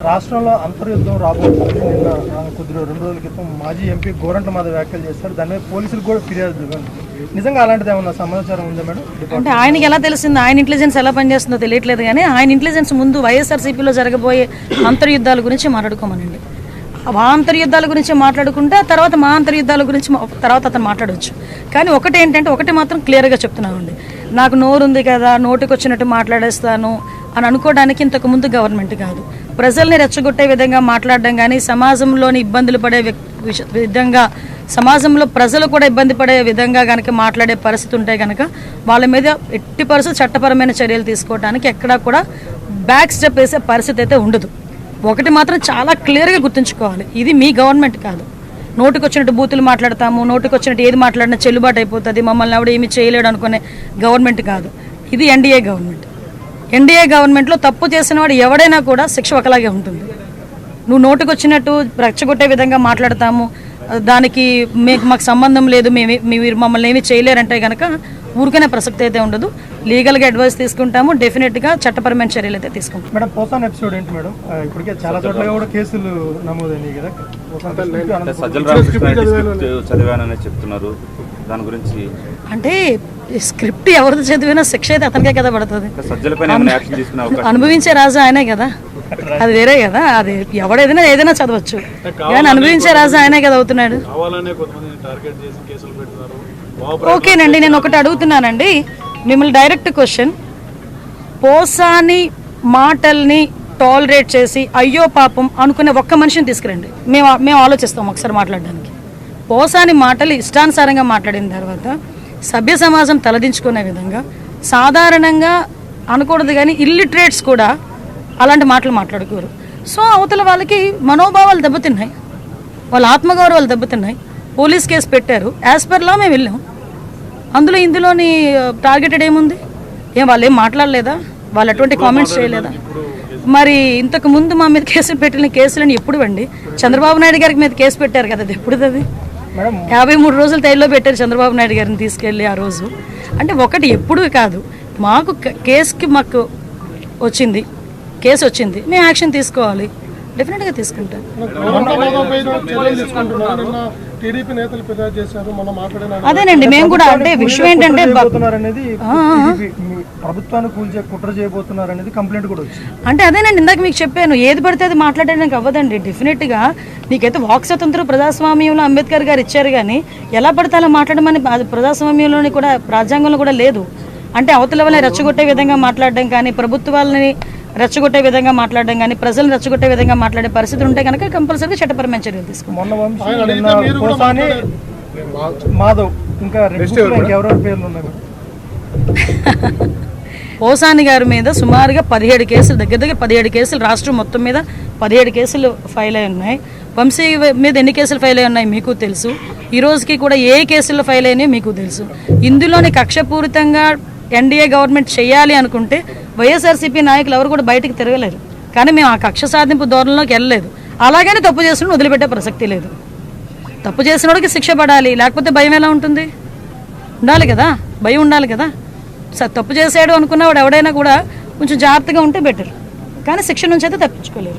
రాష్ట్రంలో అంతర్యుద్ధం రాబోతుంది నిన్న కొద్ది రెండు రోజుల క్రితం మాజీ ఎంపీ గోరంట మాధవ్ వ్యాఖ్యలు చేస్తారు దానిపై పోలీసులు కూడా ఫిర్యాదు నిజంగా అలాంటిది ఏమన్నా సమాచారం ఉందా మేడం? అంటే ఆయనకి ఎలా తెలిసింది? ఆయన ఇంటెలిజెన్స్ ఎలా పనిచేస్తుందో తెలియట్లేదు కానీ ఆయన ఇంటెలిజెన్స్ ముందు వైఎస్ఆర్సీపీలో జరగబోయే అంతర్యుద్ధాల గురించి మాట్లాడుకోమనండి. మా అంతర్యుద్ధాల గురించి మాట్లాడుకుంటే తర్వాత మా అంతర్యుద్ధాల గురించి తర్వాత అతను మాట్లాడవచ్చు. కానీ ఒకటి ఏంటంటే ఒకటి మాత్రం క్లియర్గా చెప్తున్నామండి నాకు నోరు ఉంది కదా నోటికి వచ్చినట్టు మాట్లాడేస్తాను అని అనుకోవడానికి ఇంతకు ముందు గవర్నమెంట్ కాదు. ప్రజల్ని రెచ్చగొట్టే విధంగా మాట్లాడడం కానీ సమాజంలోని ఇబ్బందులు పడే విధంగా సమాజంలో ప్రజలు కూడా ఇబ్బంది పడే విధంగా కనుక మాట్లాడే పరిస్థితి ఉంటే కనుక వాళ్ళ మీద ఎట్టి పరిస్థితి చట్టపరమైన చర్యలు తీసుకోవడానికి ఎక్కడా కూడా బ్యాక్ స్టెప్ వేసే పరిస్థితి అయితే ఉండదు. ఒకటి మాత్రం చాలా క్లియర్గా గుర్తుంచుకోవాలి. ఇది మీ గవర్నమెంట్ కాదు. నోటికొచ్చినట్టు బూతులు మాట్లాడతాము నోటికి వచ్చినట్టు ఏది మాట్లాడినా చెల్లుబాటు అయిపోతుంది మమ్మల్ని ఎవడు ఏమీ చేయలేడు అనుకునే గవర్నమెంట్ కాదు. ఇది ఎన్డీఏ గవర్నమెంట్ ఎన్డీఏ గవర్నమెంట్లో తప్పు చేసిన వాడు ఎవడైనా కూడా శిక్ష ఒకలాగే ఉంటుంది. నువ్వు నోటుకొచ్చినట్టు రెచ్చగొట్టే విధంగా మాట్లాడతాము. దానికి మీకు మాకు సంబంధం లేదు మేము మీరు మమ్మల్ని ఏమీ చేయలేరంటే కనుక ఊరికనే ప్రసక్తి అయితే ఉండదు. లీగల్గా అడ్వైస్ తీసుకుంటాము. డెఫినెట్గా చట్టపరమైన చర్యలు అయితే తీసుకుంటాం. మేడం పోసాన్ ఎపిసోడ్ ఏంటి మేడం? ఇప్పటికే చాలా చోట్ల కూడా కేసులు నమోదైనాయి కదా. సజ్జల చదివానని చెప్తున్నారు. దాని గురించి అంటే స్క్రిప్ట్ ఎవరిది చదివినా శిక్ష అయితే అతనికే కదా పడుతుంది. ఇంకా సజ్జల పైన ఏమైనా యాక్షన్ తీసుకునే అవకాశం అనుభవించే రాజు ఆయనే కదా. అది వేరే కదా. అది ఎవడేదైనా ఏదైనా చదవచ్చు. కానీ అనుభవించే రాజు ఆయనే కదా అవుతున్నాడు. కావాలనే కొంతమంది టార్గెట్ చేసి కేసులు పెడుతున్నారు. ఓకేనండి నేను ఒకటి అడుగుతున్నానండి. మిమ్మల్ని డైరెక్ట్ క్వశ్చన్ పోసాని మాటల్ని టాలరేట్ చేసి అయ్యో పాపం అనుకునే ఒక్క మనిషిని తీసుకురండి. మేము మేము ఆలోచిస్తాం ఒకసారి మాట్లాడడానికి. పోసాని మాటలు ఇష్టానుసారంగా మాట్లాడిన తర్వాత సభ్య సమాజం తలదించుకునే విధంగా సాధారణంగా అనకూడదు కానీ ఇల్లిటరేట్స్ కూడా అలాంటి మాటలు మాట్లాడుకోరు. సో అవతల వాళ్ళకి మనోభావాలు దెబ్బతిన్నాయి. వాళ్ళ ఆత్మగౌరవాలు దెబ్బతిన్నాయి. పోలీస్ కేసు పెట్టారు. యాజ్ పర్ లా మేము వెళ్ళాం. అందులో ఇందులోని టార్గెటెడ్ ఏముంది? ఏం వాళ్ళు ఏం మాట్లాడలేదా వాళ్ళు అటువంటి కామెంట్స్ చేయలేదా? మరి ఇంతకు ముందు మా మీద కేసులు పెట్టిన కేసులని ఎప్పుడు అండి చంద్రబాబు నాయుడు గారికి మీద కేసు పెట్టారు కదా అది ఎప్పుడు అది? యాభై మూడు రోజులు తైల్లో పెట్టారు చంద్రబాబు నాయుడు గారిని తీసుకెళ్ళి ఆ రోజు. అంటే ఒకటి ఎప్పుడు కాదు మాకు కేసుకి మాకు వచ్చింది. కేసు వచ్చింది. మేము యాక్షన్ తీసుకోవాలి. డెఫినెట్గా తీసుకుంటాం టీడీపీ నేతలు ఫిర్యాదు చేశారు మనం మాట్లాడిన అదేనండి మేము కూడా అంటే విషయం ఏంటంటే ప్రభుత్వాన్ని కూల్చే కుట్ర చేయబోతున్నారనేది కంప్లైంట్ కూడా వచ్చింది. అంటే అదేనండి ఇందాక మీకు చెప్పాను ఏది పడితే అది మాట్లాడడానికి అవ్వదండి డెఫినెట్గా. నీకైతే వాక్ స్వతంత్రం ప్రజాస్వామ్యంలో అంబేద్కర్ గారు ఇచ్చారు కానీ ఎలా పడితే అలా మాట్లాడమని ప్రజాస్వామ్యంలోని కూడా రాజ్యాంగంలో కూడా లేదు. అంటే అవతల వాళ్ళని రెచ్చగొట్టే విధంగా మాట్లాడడం కానీ ప్రభుత్వాలని రెచ్చగొట్టే విధంగా మాట్లాడడం కానీ ప్రజలను రెచ్చగొట్టే విధంగా మాట్లాడే పరిస్థితి ఉంటే కనుక కంపల్సరీగా చట్టపరమైన చర్యలు తీసుకుంటాం మాధవ్ ఇంకా పేర్లు ఉన్నాయి? ఓసాని గారి మీద సుమారుగా పదిహేడు కేసులు దగ్గర దగ్గర పదిహేడు కేసులు రాష్ట్రం మొత్తం మీద పదిహేడు కేసులు ఫైల్ అయి ఉన్నాయి. వంశీ మీద ఎన్ని కేసులు ఫైల్ అయి ఉన్నాయి మీకు తెలుసు. ఈ రోజుకి కూడా ఏ కేసులు ఫైల్ అయినాయో మీకు తెలుసు. ఇందులోని కక్షపూరితంగా ఎన్డీఏ గవర్నమెంట్ చేయాలి అనుకుంటే వైఎస్ఆర్సీపీ నాయకులు ఎవరు కూడా బయటకు తిరగలేరు. కానీ మేము ఆ కక్ష సాధింపు ధోరణిలోకి వెళ్ళలేదు. అలాగని తప్పు చేసిన వదిలిపెట్టే ప్రసక్తి లేదు. తప్పు చేసినోడికి శిక్ష పడాలి లేకపోతే భయం ఎలా ఉంటుంది? ఉండాలి కదా భయం ఉండాలి కదా. సార్ తప్పు చేసాడు అనుకున్నవాడు ఎవడైనా కూడా కొంచెం జాగ్రత్తగా ఉంటే బెటర్. కానీ శిక్ష నుంచి అయితే తప్పించుకోలేరు.